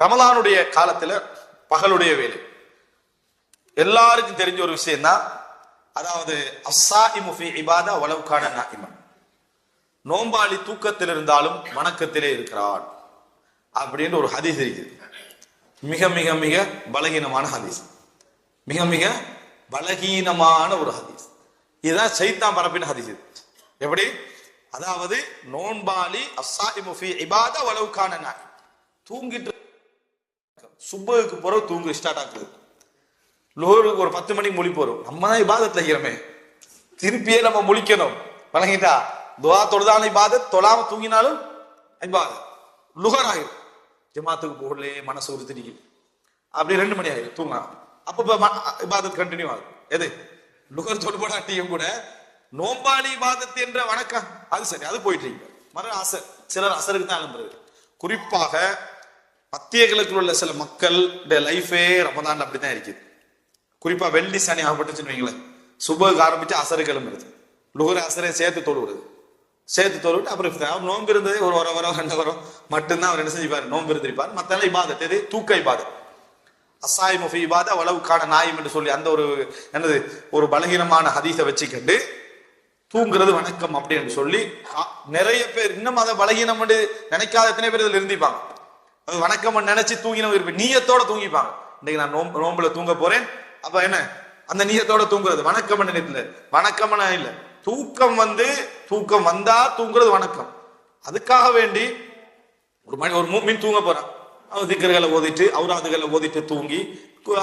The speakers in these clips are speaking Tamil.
ரமலானுடைய காலத்துல பகலுடைய வேலை. எல்லாருக்கும் தெரிஞ்ச ஒரு விஷயம் தான் அதாவது அஸ்ஸாஇமு இபாதா வலவுக்கான நாயிமன். நோம்பாளி தூக்கத்தில் இருந்தாலும் வணக்கத்திலே இருக்கிறான் அப்படின்னு ஒரு ஹதீஸ் இருக்குது. மிக மிக மிக பலகீனமான ஹதீஸ். மிக மிக பலகீனமான ஒரு ஹதீஸ். இதுதான் சைத்தான் பரப்பின ஹதீஸ் எப்படி? அதாவது நோன்பாளி அஸ்ஸாஇமு ஃபி இபாதா வலவுக்கான தூங்கிட்டு சுப்புக்கு பிறகு தூங்கு ஸ்டார்ட் ஆகுது லோருக்கு ஒரு பத்து மணிக்கு மொழி போறோம் நம்ம தான் இபாதத்தில் இருக்கிறோமே. திருப்பியே நம்ம முழிக்கணும். வழங்கிட்டா துவா தொழுதான இபாதத். தொழாம தூங்கினாலும் இபாதத். லுகர் ஆகிடும் ஜமாத்துக்கு போகலே மனசு உறுத்திடிக்கும் அப்படி ரெண்டு மணி ஆகிடும் தூங்கலாம். அப்போ இபாதத் கண்டினியூ ஆகும் எது? லுகர் தொழுபடாட்டியும் கூட நோம்பாளி வாதத்து என்ற வணக்கம். அது சரி அது போயிட்டு இருக்கு மறு அசர் சிலர் அசருக்கு தான் எழும்புறது குறிப்பாக மத்திய உள்ள சில மக்கள் லைஃபே ரமதான் அப்படிதான் இருக்குது. குறிப்பா வெள்ளி சனி ஆகப்பட்டுச்சுன்னு வைங்களேன். சுபகு ஆரம்பிச்சு அசரு கிளம்புறது லுகர் அசரை சேர்த்து தொழுவுறது. சேர்த்து தொழுவிட்டு அப்புறம் அவர் நோன்பு இருந்தது ஒரு வர வர ரெண்டு வரம் மட்டும்தான் அவர் என்ன செஞ்சுப்பாரு? நோன்பு இருந்திருப்பார். மத்தெல்லாம் இபாதத். தூக்க இபாதத். அசாய் முஃபீபாத அளவுக்கான வளவுக்கான நாயம் என்று சொல்லி அந்த ஒரு என்னது ஒரு பலகீனமான ஹதீஸை வச்சுக்கிட்டு தூங்குறது வணக்கம் அப்படின்னு சொல்லி ஆ, நிறைய பேர் இன்னும் அதை பலகீனம் நினைக்காத எத்தனை பேர் இதில் இருந்திப்பாங்க அது வணக்கம் நினைச்சு தூங்கினவங்க இருப்பேன் நீயத்தோட தூங்கிப்பாங்க. இன்னைக்கு நான் நோம்பு நோம்புல தூங்க போறேன். அப்ப என்ன? அந்த நீயத்தோட தூங்குறது வணக்கம் நினைத்துல வணக்கம் இல்ல. தூக்கம் வந்து தூக்கம் வந்தா தூங்குறது வணக்கம். அதுக்காக வேண்டி ஒரு மணி ஒரு மீன் தூங்க போறான். திக்கர்களை ஓதிட்டு அவுராதுகளை ஓதிட்டு தூங்கி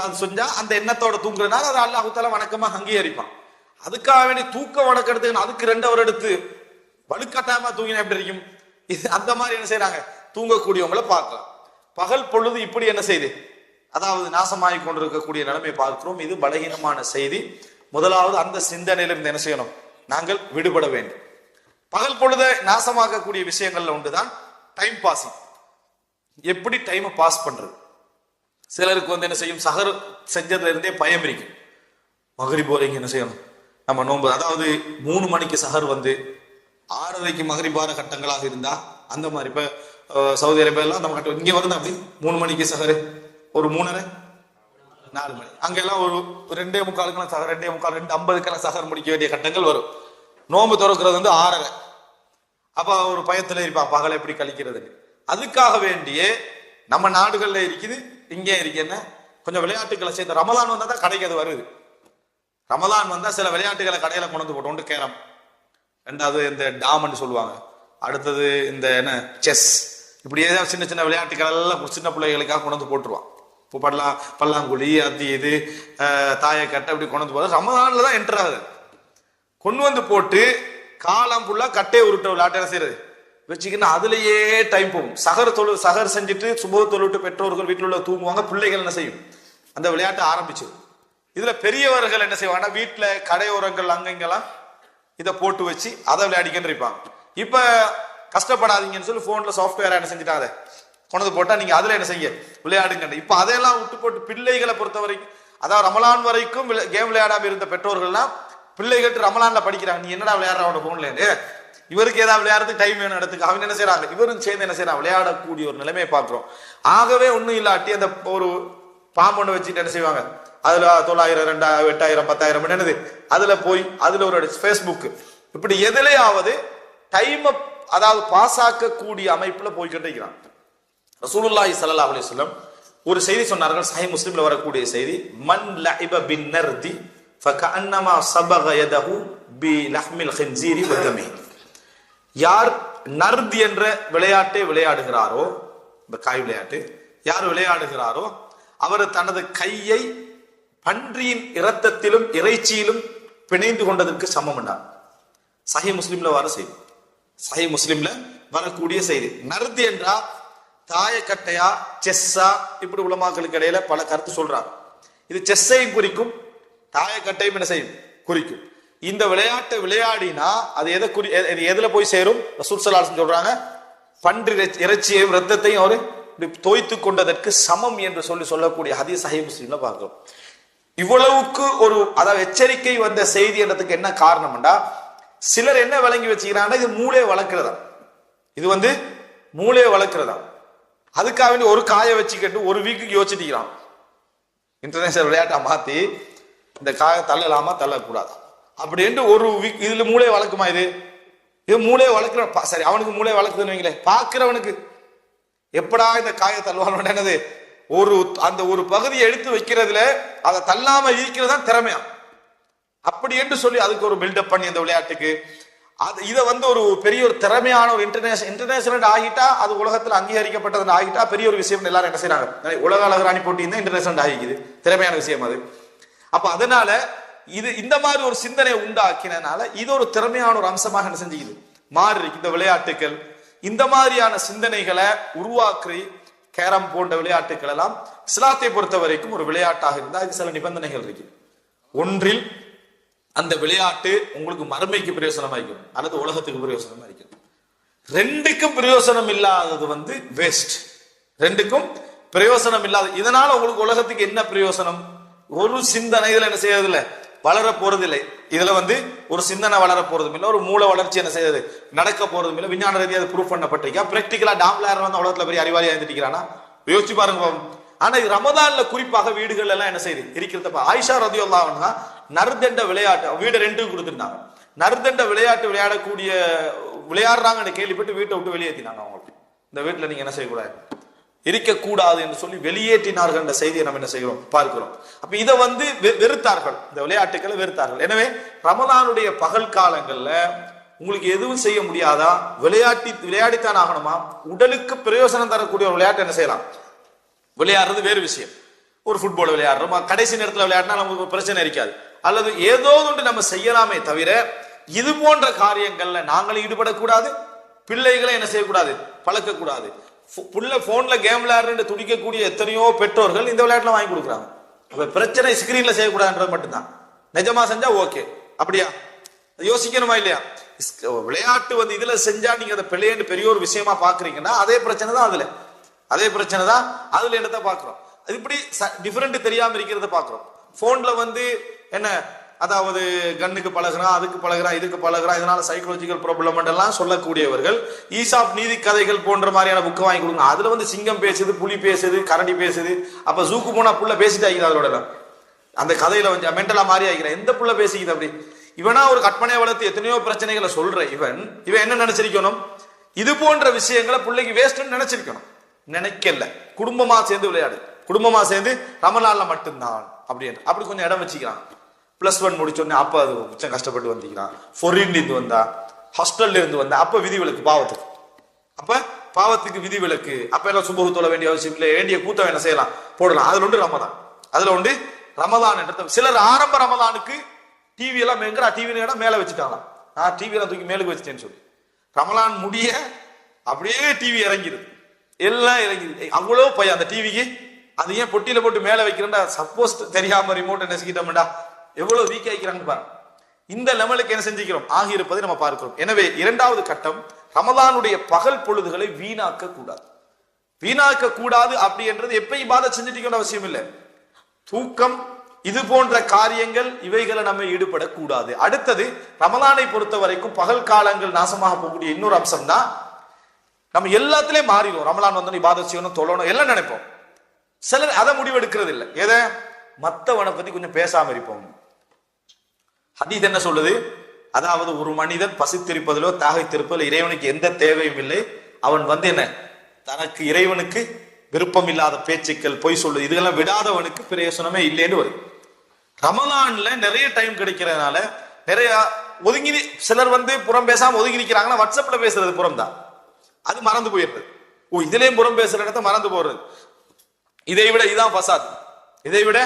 அது செஞ்சா அந்த எண்ணத்தோட தூங்குறதுனால அது அல்லாஹுத்தால வணக்கமா அங்கீகரிப்பான். அதுக்காக வேண்டி தூக்க வணக்கிறதுக்கு அதுக்கு ரெண்டு அவர் எடுத்து வலுக்கட்டாயமா தூங்கினா எப்படி இருக்கும்? இது அந்த மாதிரி என்ன செய்யறாங்க தூங்கக்கூடியவங்களை பார்க்கலாம். பகல் பொழுது இப்படி என்ன செய்து? அதாவது நாசமாகி கொண்டிருக்கக்கூடிய நிலைமை பார்க்கிறோம். இது பலகீனமான செய்தி. முதலாவது அந்த சிந்தனையிலிருந்து என்ன செய்யணும்? நாங்கள் விடுபட வேண்டும். பகல் பொழுதை நாசமாக்கக்கூடிய விஷயங்கள்ல ஒன்றுதான் டைம் பாசிங் எப்படி டைமை பாஸ் பண்றது? சிலருக்கு வந்து என்ன செய்யும்? சகர் செஞ்சதுல இருந்தே பயம் இருக்கு. மகரி போறீங்க என்ன செய்யணும்? நம்ம நோன்பு அதாவது மூணு மணிக்கு சஹர் வந்து ஆறரைக்கு மகரிபார கட்டங்களாக இருந்தா அந்த மாதிரி இப்ப சவுதி அரேபியாலாம் நம்ம கட்டம் இங்கே வருது அப்படி மூணு மணிக்கு சஹரு. ஒரு மூணரை? நாலு மணி. அங்கெல்லாம் ஒரு ஒரு ரெண்டே முக்காலுக்கெல்லாம் சஹர் ரெண்டே முக்கால் ரெண்டு ஐம்பதுக்கெல்லாம் சஹர் முடிக்க வேண்டிய கட்டங்கள் வரும். நோன்பு திறக்கிறது வந்து ஆறரை. அப்ப ஒரு பயத்துல இருப்பான் பகலை எப்படி கழிக்கிறதுன்னு. அதுக்காக வேண்டியே நம்ம நாடுகள்ல இருக்குது இங்கே இருக்குன்னு கொஞ்சம் விளையாட்டுகளை சேர்த்து ரமலான் வந்தா தான் கடைக்கு அது வருது. ரமலான் வந்தா சில விளையாட்டுகளை கடையில கொண்டு போட்டோம் ஒன்று கேரம். ரெண்டாவது இந்த டாம்னு சொல்லுவாங்க. அடுத்தது இந்த என்ன? செஸ். இப்படியே தான் சின்ன சின்ன விளையாட்டுகள் எல்லாம் சின்ன பிள்ளைகளுக்காக கொண்டு வந்து போட்டுருவான். இப்போ பல்லா பல்லாங்குழி அது இது தாயை தாயக்கட்டை அப்படி கொண்டு வந்து போகிறது ரமதானில் தான் என்டர் ஆகுது. கொண்டு வந்து போட்டு காலம் ஃபுல்லாக கட்டையை உருட்ட விளையாட்டு என்ன செய்யறது? வச்சுக்கின்னா அதுலேயே டைம் போகும். சகர் தொழு சகர் செஞ்சுட்டு சுப தொழுட்டு பெற்றோர்கள் வீட்டில் உள்ள தூங்குவாங்க பிள்ளைகள் என்ன செய்யும்? அந்த விளையாட்டு ஆரம்பிச்சிடும் இதுல பெரியவர்கள் என்ன செய்வாங்கன்னா வீட்டில் கடையோரங்கள் அங்கங்கெல்லாம் இதை போட்டு வச்சு அதை விளையாடிக்கின்னு இருப்பாங்க. இப்போ கஷ்டப்படாதீங்கன்னு சொல்லி ஃபோனில் சாஃப்ட்வேர் என்ன செஞ்சுட்டாங்க அதை போட்டால் நீங்கள் அதில் என்ன செய்ய? விளையாடுங்க இப்போ அதையெல்லாம் விட்டு போட்டு பிள்ளைகளை பொறுத்த வரைக்கும் அதாவது ரமலான் வரைக்கும் கேம் விளையாடாமல் இருந்த பெற்றோர்கள்லாம் பிள்ளைகள் ரமலானில் படிக்கிறாங்க. நீ என்னடா விளையாடுற அவனோட ஃபோன்லேருந்து இவருக்கு ஏதாவது விளையாடுறதுக்கு டைம் வேணும் இடத்துக்கு. அவங்க என்ன செய்யறாங்க இவரும் சேர்ந்து என்ன செய்யறாங்க விளையாடக்கூடிய ஒரு நிலைமையை பார்க்குறோம். ஆகவே ஒன்றும் இல்லாட்டி அந்த ஒரு பாம்பு வச்சுட்டு என்ன செய்வாங்க? அதுல தொள்ளாயிரம் ரெண்டாயிரம் எட்டாயிரம் பத்தாயிரம் என்னது? அதுல போய் அதுல ஒரு ஃபேஸ்புக் இப்படி எதுலேயாவது டைம் அதாவது பாஸ் ஆக்கக்கூடிய அமைப்புல போய்கிட்டே இருக்கிறான் ரசூலுல்லாஹி சல்லா அலி சொல்லம் ஒரு செய்தி சொன்னார்கள். சஹி முஸ்லீம்ல வரக்கூடிய செய்தி மன் லஹிப பின் நர்தி ஃபகன்னமா சபக யதஹு பி லஹ்மில் ஹின்சீரி வ தமி. யார் நர்த் என்ற விளையாட்டை விளையாடுகிறாரோ இந்த காய் விளையாட்டு யார் விளையாடுகிறாரோ அவர் தனது கையை பன்றியின் இரத்தத்திலும் இறைச்சியிலும் பிணைந்து கொண்டதற்கு சமம் என்றார். சஹி முஸ்லிம்ல வர செய்தி. சஹி முஸ்லிம்ல வரக்கூடிய செய்தி. நர்து என்றா தாயக்கட்டையா செஸ்ஸா இப்படி உலமாக்களுக்கு இடையில பல கருத்து சொல்றார். இது செஸ்ஸையும் குறிக்கும் தாயக்கட்டையும் என்ன செய்யும்? குறிக்கும். இந்த விளையாட்டை விளையாடினா அது எதை குறி இது எதுல போய் சேரும்? ரசூல் ஸல்லல்லாஹு சொல்றாங்க பன்றி இறைச்சியையும் ரத்தத்தையும் அவரு இப்படி தோய்த்து கொண்டதற்கு சமம் என்று சொல்லி சொல்லக்கூடிய ஹதீஸ் சஹீஹ் முஸ்லீம்ல பார்க்கிறோம். இவ்வளவுக்கு ஒரு அதாவது எச்சரிக்கை வந்த செய்தி என்றதுக்கு என்ன காரணம்டா சிலர் என்ன விளங்கி வச்சுக்கிறாங்கன்னா இது மூளையை வளர்க்கிறதா? இது வந்து மூளையை வளர்க்கிறதா? அதுக்காக வேண்டி ஒரு காயை வச்சுக்கிட்டு ஒரு வீக்குக்கு யோசிச்சுக்கிறான் இன்டர்நேஷனல் விளையாட்டை மாத்தி இந்த காயை தள்ளலாமா தள்ளக்கூடாது? அப்படின்ட்டு ஒரு வீக் இதுல மூளை வளர்க்குமா இது? இது மூளையை வளர்க்குற சரி அவனுக்கு மூளையை வளர்க்குதுன்னு வைங்களேன். பார்க்குறவனுக்கு. எப்படா இந்த காயை தள்ளுவான் என்னது? ஒரு அந்த ஒரு பகுதியை எடுத்து வைக்கிறதுல அதை தள்ளாம இருக்கிறது தான் திறமையா? அப்படி என்று சொல்லி அதுக்கு ஒரு பில்டப் பண்ணி அந்த விளையாட்டுக்கு. அது இதை வந்து ஒரு பெரிய ஒரு திறமையான ஒரு இன்டர்நேஷனல் இன்டர்நேஷனல் ஆகிட்டா அது உலகத்தில் அங்கீகரிக்கப்பட்டது ஆகிட்டா பெரிய ஒரு விஷயம் எல்லாரும் என்ன செய்யறாங்க உலக அழகராணி போட்டி தான் இன்டர்நேஷனல் ஆகிக்குது. திறமையான விஷயம் அது. அப்ப அதனால இது இந்த மாதிரி ஒரு சிந்தனை உண்டாக்கினனால இது ஒரு திறமையான ஒரு அம்சமாக என்ன செஞ்சுக்குது? மாறி இந்த விளையாட்டுகள் இந்த மாதிரியான சிந்தனைகளை உருவாக்கி கேரம் போன்ற விளையாட்டுகள் எல்லாம் இஸ்லாத்தை பொறுத்த வரைக்கும் ஒரு விளையாட்டாக இருந்தால் அது சில நிபந்தனைகள் இருக்கு. ஒன்றில் அந்த விளையாட்டு உங்களுக்கு மறுமைக்கு பிரயோசனமா இருக்கும். அல்லது உலகத்துக்கு பிரயோசனமா இருக்கும். ரெண்டுக்கும் பிரயோசனம் இல்லாதது வந்து வேஸ்ட் ரெண்டுக்கும் பிரயோசனம் இல்லாத இதனால உங்களுக்கு உலகத்துக்கு என்ன பிரயோசனம்? ஒரு சிந்தனை இதுல என்ன செய்யறது வளர போறதில்லை. இதுல வந்து ஒரு சிந்தனை வளர போறதும் இல்லை ஒரு மூளை வளர்ச்சி என்ன செய்யுது? நடக்க போறதும் இல்லை விஞ்ஞான ரீதியாக ப்ரூவ் பண்ணப்பட்டிருக்கா? பிராக்டிகலா டாம்லார் வந்து உலகத்துல பெரிய அறிவாளி இருந்துட்டிருக்கிறானா யோசிச்சு பாருங்க ஆனா இது ரமதான்ல குறிப்பாக வீடுகள் எல்லாம் என்ன செய்யுது? இருக்கிறதப்ப ஆயிஷா ரதியுல்லாவா நறுதண்ட விளையாட்டு வீடு ரெண்டும் கொடுத்துருந்தாங்க. நறுதண்ட விளையாட்டு விளையாடக்கூடிய விளையாடுறாங்கன்னு கேள்விப்பட்டு வீட்டை விட்டு வெளியேற்றினாங்க அவங்களுக்கு இந்த வீட்டில் நீங்க என்ன செய்யக்கூடாது? இருக்கக்கூடாது என்று சொல்லி வெளியேற்றினார்கள் என்ற செய்தியை நம்ம என்ன செய்கிறோம்? பார்க்கிறோம். அப்ப இதை வந்து வெ- வெறுத்தார்கள். இந்த விளையாட்டுக்களை வெறுத்தார்கள். எனவே ரமலானுடைய பகல் காலங்கள்ல உங்களுக்கு எதுவும் செய்ய முடியாதா? விளையாட்டி விளையாடித்தான் ஆகணுமா? உடலுக்கு பிரயோசனம் தரக்கூடிய ஒரு விளையாட்டு என்ன செய்யலாம்? விளையாடுறது வேறு விஷயம். ஒரு ஃபுட்பால் விளையாடுறோமா? கடைசி நேரத்தில் விளையாடினா நமக்கு பிரச்சனை இருக்காது. அல்லது ஏதோ ஒன்று நம்ம செய்யலாமே தவிர இது போன்ற காரியங்கள்ல நாங்களும் ஈடுபடக்கூடாது பிள்ளைகளை என்ன செய்யக்கூடாது? பழக்கக்கூடாது. புள்ள ஃபோனில் கேம் விளையாடுறது துடிக்கக்கூடிய எத்தனையோ பெற்றோர்கள் இந்த விளையாட்டில் வாங்கி கொடுக்குறாங்க. அப்போ பிரச்சனை ஸ்க்ரீனில் செய்யக்கூடாதுன்றது மட்டும்தான். நிஜமாக செஞ்சால் ஓகே அப்படியா? யோசிக்கணுமா இல்லையா? விளையாட்டு வந்து இதில் செஞ்சால் நீங்கள் அதை பிள்ளைன்னு பெரிய ஒரு விஷயமா பார்க்குறீங்கன்னா அதே பிரச்சனை தான் அதில். அதே பிரச்சனை தான் அதில் என்னத்தை பார்க்குறோம் அது இப்படி டிஃப்ரெண்ட் தெரியாமல் இருக்கிறத பார்க்குறோம் ஃபோனில் வந்து என்ன அதாவது கண்ணுக்கு பழகுறான் அதுக்கு பழகுறான் இதுக்கு பழகுறான் இதனால சைக்கலாஜிக்கல் ப்ராப்ளம் எல்லாம் சொல்லக்கூடியவர்கள் ஈசாப் நீதி கதைகள் போன்ற மாதிரியான புக்கை வாங்கி கொடுங்க. அதுல வந்து சிங்கம் பேசுது புலி பேசுது கரடி பேசுது. அப்ப ஜூக்கு போனா புள்ள பேசிட்டு ஆகிது அதோட அந்த கதையில வந்து மென்டலா மாறி ஆகிறேன் எந்த புள்ள பேசிக்குது அப்படி? இவனா ஒரு கற்பனையை வளர்த்து எத்தனையோ பிரச்சனைகளை சொல்ற இவன். இவன் என்ன நினைச்சிருக்கணும்? இது போன்ற விஷயங்களை பிள்ளைக்கு வேஸ்ட்னு நினைச்சிருக்கணும். நினைக்கல. குடும்பமா சேர்ந்து விளையாடு. குடும்பமா சேர்ந்து ரமலான்ல மட்டும்தான். அப்படின்னு. அப்படி கொஞ்சம் இடம் வச்சுக்கிறான். பிளஸ் ஒன் முடிச்சோடனே அப்போ அது கொஞ்சம் கஷ்டப்பட்டு வந்திக்கிறான் ஃபொரின் இருந்து வந்தா ஹாஸ்டல்ல இருந்து வந்தா அப்போ விதிவிலக்கு பாவத்துக்கு. அப்போ பாவத்துக்கு விதிவிலக்கு. அப்ப எல்லாம் சுபகு தொழ வேண்டிய அவசியம் இல்லை. வேண்டிய கூட்டம் என்ன செய்யலாம்? போடலாம். அதுல உண்டு ரமதான். அதுல உண்டு ரமதான் என்ற சிலர் ஆரம்ப ரமதானுக்கு டிவி எல்லாம் எங்கடா டிவி இடம் மேல வச்சுட்டாங்களாம். நான் டிவி எல்லாம் தூக்கி மேலுக்கு வச்சுட்டேன்னு சொல்லி. ரமலான் முடிய அப்படியே டிவி இறங்கிடுது எல்லாம் இறங்கிடுது அவ்வளோ பையன் அந்த டிவிக்கு அது ஏன் பொட்டியில போட்டு மேல வைக்கிறேன்டா? சப்போஸ் தெரியாம ரிமோட்டை நெசிக்கிட்டோம்டா. எவ்வளவு வீக் ஆகிக்கிறாங்க பாருங்க. இந்த லெவலுக்கு என்ன செஞ்சுக்கிறோம்? ஆகியிருப்பதை நம்ம பார்க்கிறோம். எனவே இரண்டாவது கட்டம் ரமதானுடைய பகல் பொழுதுகளை வீணாக்க கூடாது வீணாக்க கூடாது அப்படி என்றது எப்ப இபாதத் செஞ்சுட்டு அவசியம் இல்லை. தூக்கம் இது போன்ற காரியங்கள் இவைகளை நம்ம ஈடுபடக்கூடாது. அடுத்தது ரமலானை பொறுத்த வரைக்கும் பகல் காலங்கள் நாசமாக போகக்கூடிய இன்னொரு அம்சம் தான் நம்ம எல்லாத்துலயும் மாறிடும் ரமலான் வந்து பாதை செய்யணும் தொழணும் எல்லாம் நினைப்போம். சிலர் அதை முடிவெடுக்கிறது இல்லை எதை? மற்றவனை பத்தி கொஞ்சம் பேசாம இருப்போம். ஹதீத் என்ன சொல்லுது? அதாவது ஒரு மனிதன் பசித்திருப்பதிலோ தாகைத்திருப்பதிலோ இறைவனுக்கு எந்த தேவையும் இல்லை. அவன் வந்து என்ன? தனக்கு இறைவனுக்கு விருப்பம் இல்லாத பேச்சுக்கள் பொய் சொல்லுது. இதெல்லாம் விடாதவனுக்கு பிரயோசனமே இல்லைன்னு வரும். ரமலான்ல நிறைய டைம் கிடைக்கிறதுனால நிறைய ஒதுங்கி சிலர் வந்து புறம் பேசாம ஒதுங்கி நிற்கிறாங்கன்னா வாட்ஸ்அப்ல பேசுறது புறம் தான் அது மறந்து போயிடுறது. ஓ இதுலயும் புறம் பேசுற இடத்த மறந்து போடுறது இதை விட இதான் பசாது இதை விட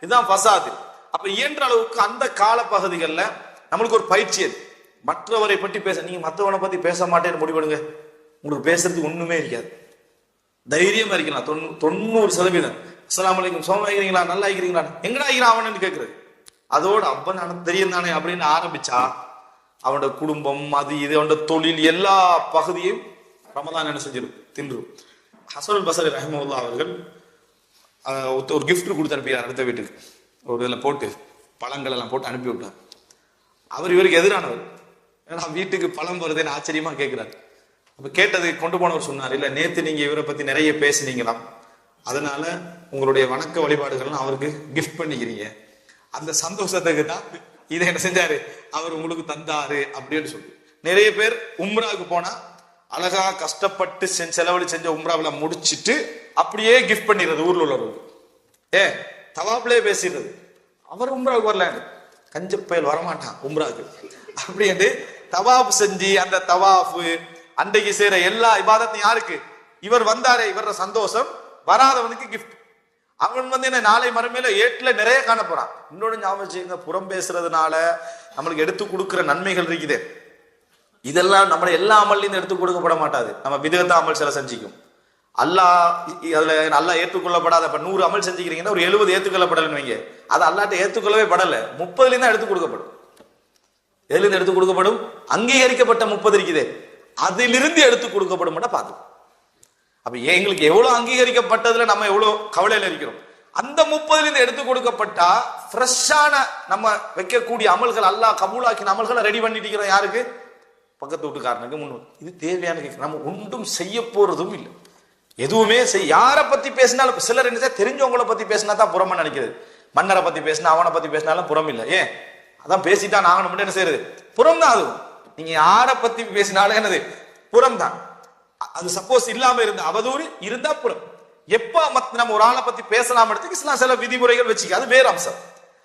இதுதான் பசாது அப்ப இயன்ற அளவுக்கு அந்த கால பகுதிகளில் நம்மளுக்கு ஒரு பயிற்சி அது. மற்றவரை பற்றி பேச நீங்க மற்றவனை பத்தி பேச மாட்டேன்னு முடிவெடுங்க. உங்களுக்கு பேசுறதுக்கு ஒண்ணுமே இருக்காது. தைரியமா இருக்கலாம். தொண்ணூ தொண்ணூறு சதவீதம். அஸ்லாம் அலைக்கும். சோமா இருக்கிறீங்களா நல்லா இருக்கிறீங்களா எங்கடா இருக்கிறான் அவனு கேட்கறது அதோட அப்பன் எனக்கு தெரியும் தானே அப்படின்னு ஆரம்பிச்சா அவனோட குடும்பம் அது இது அவனோட தொழில் எல்லா பகுதியும் ரமதான் என்ன செஞ்சிடும் தின்றும் ஹசனுல் பசரி ரஹமுல்லா அவர்கள் ஒரு கிஃப்ட் கொடுத்து அனுப்பினார் அடுத்த வீட்டுக்கு. ஒரு இதில் போட்டு பழங்கள் எல்லாம் போட்டு அனுப்பி விட்டார். அவர் இவருக்கு எதிரானவர். ஏன்னா வீட்டுக்கு பழம் வருதுன்னு ஆச்சரியமா கேட்கிறார். அப்ப கேட்டது கொண்டு போனவர் சொன்னார் இல்ல நேத்து நீங்க இவரை பத்தி நிறைய பேசுனீங்களாம் அதனால உங்களுடைய வணக்க வழிபாடுகள்லாம் அவருக்கு கிஃப்ட் பண்ணிக்கிறீங்க. அந்த சந்தோஷத்துக்கு தான் இதை என்ன செஞ்சாரு? அவர் உங்களுக்கு தந்தாரு அப்படின்னு சொல்லி. நிறைய பேர் உம்ராவுக்கு போனா அழகா கஷ்டப்பட்டு செஞ்ச- செலவழி செஞ்ச உம்ராவில் முடிச்சிட்டு அப்படியே கிஃப்ட் பண்ணிடுறது ஊர்ல உள்ளவர்களுக்கு ஏ தவாப்லேயே பேசிடுறது அவர் உம்ராவுக்கு வரலான்னு கஞ்ச பயல் வரமாட்டான் உம்ராவுக்கு. அப்படின்ட்டு தவாப் செஞ்சு அந்த தவாஃபு அன்றைக்கு செய்யற எல்லா இபாதத்தையும் யாருக்கு? இவர் வந்தாரே இவர சந்தோஷம் வராதவனுக்கு கிஃப்ட் அவன் வந்து என்ன நாளை மறுமையில ஏட்டுல நிறைய காண போறான். ஞாபகம் செய்யுங்க புறம் பேசுறதுனால நம்மளுக்கு எடுத்து கொடுக்குற நன்மைகள் இருக்குது. இதெல்லாம் நம்மளை எல்லா அமல்லையும் எடுத்து கொடுக்கப்பட மாட்டாது. நம்ம விதத்த அமல் சில செஞ்சிக்கும். அல்லாஹ் இ- நல்லா அதுல ஏற்றுக்கொள்ளப்படாத இப்ப நூறு அமல் செஞ்சுக்கிறீங்கன்னா ஒரு எழுபது ஏற்றுக்கொள்ளப்படலன்னு வைங்க. அது அல்லாட்ட ஏற்றுக்கொள்ளவே படலை. முப்பதுலேருந்து தான் எடுத்து கொடுக்கப்படும். எதுல இருந்து எடுத்து கொடுக்கப்படும்? அங்கீகரிக்கப்பட்ட முப்பது இருக்குதே. அதிலிருந்து எடுத்து கொடுக்கப்படும் பார்த்து அப்ப எங்களுக்கு எவ்வளவு அங்கீகரிக்கப்பட்டதுல நம்ம எவ்வளவு கவலையில இருக்கிறோம்? அந்த முப்பதுல இருந்து எடுத்து கொடுக்கப்பட்டா ஃப்ரெஷ்ஷான நம்ம வைக்கக்கூடிய அமல்கள் அல்லாஹ் கபூலாக்கின அமல்களை ரெடி பண்ணிட்டு இருக்கிறோம் யாருக்கு? பக்கத்து வீட்டுக்காரனுக்கு முன்னூறு. இது தேவையான கேட்க நம்ம ஒன்றும் செய்ய போகிறதும் இல்லை. எதுவுமே செய் யாரை பத்தி பேசினாலும் சிலர் என்ன செய்ய, தெரிஞ்சவங்கள பத்தி பேசினா தான் புறம்னு நினைக்கிறது. மன்னரை பத்தி பேசினா அவனை பத்தி பேசினாலும் புறம் இல்லை. ஏன்? அதான் பேசிட்டா ஆகணும் மட்டும் என்ன செய்யறது? புறம் தான் அதுவும் நீங்க யாரை பத்தி பேசினாலும் என்னது? புறம் தான். அது சப்போஸ் இல்லாம இருந்த அவதூறு இருந்தா புறம். எப்ப மத்த நம்ம ஒரு ஆளை பத்தி பேசலாம் எடுத்துக்கு இஸ்லாம் சில விதிமுறைகள் வச்சுக்க அது வேற அம்சம்.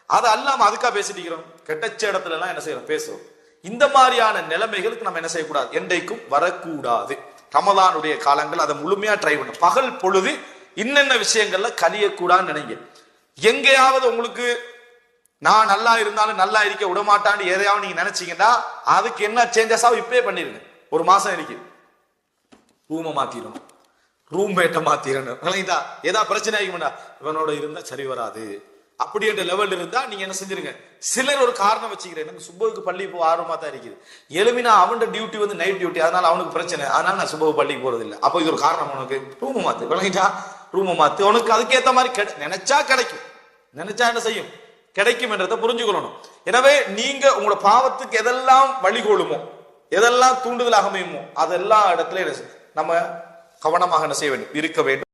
அது அல்லாம அதுக்காக பேசிட்டு இருக்கிறோம். கெட்டச்ச இடத்துல எல்லாம் என்ன செய்யறோம்? பேசுறோம். இந்த மாதிரியான நிலைமைகளுக்கு நம்ம என்ன செய்யக்கூடாது? என்றைக்கும் வரக்கூடாது. ரமதானுடைய காலங்கள் அதை முழுமையா ட்ரை பண்ண. பகல் பொழுது இன்னென்ன விஷயங்கள்ல கலியக்கூடாதுன்னு நினைங்க. எங்கேயாவது உங்களுக்கு நான் நல்லா இருந்தாலும் நல்லா இருக்க விடமாட்டான்னு எதையாவது நீங்க நினைச்சீங்கன்னா அதுக்கு என்ன சேஞ்சஸ் ஆகும் இப்பவே பண்ணிருங்க. ஒரு மாசம் இருக்கு. ரூமை மாத்திரணும். ரூம் மேட்டை மாத்திரணும். ஏதா பிரச்சனை ஆகிக்கும்டா. இவனோட இருந்தா சரி வராது. அப்படின்ற லெவல் இருந்தா நீங்க என்ன செஞ்சிருங்க? சிலர் ஒரு காரணம் வச்சுக்கிறேன். எனக்கு சுபவுக்கு பள்ளி போக ஆர்வமா தான் இருக்குது. எலுமினா அவன் டியூட்டி வந்து நைட் டியூட்டி அதனால அவனுக்கு பிரச்சனை. அதனால நான் சுபவு பள்ளிக்கு போறது இல்லை. அப்போ இது ஒரு காரணம் உனக்கு. ரூம் மாத்து. விளங்கிட்டா? ரூம் மாத்து. உனக்கு அதுக்கேற்ற மாதிரி கிடை- நினைச்சா கிடைக்கும். நினைச்சா என்ன செய்யும்? கிடைக்கும் என்றதை புரிஞ்சுக்கொள்ளணும். எனவே நீங்க உங்களோட பாவத்துக்கு எதெல்லாம் வழிகோலுமோ எதெல்லாம் தூண்டுதலாக அமையுமோ அதெல்லாம் இடத்துல நம்ம கவனமாக என்ன செய்ய வேண்டும்? இருக்க வேண்டும்.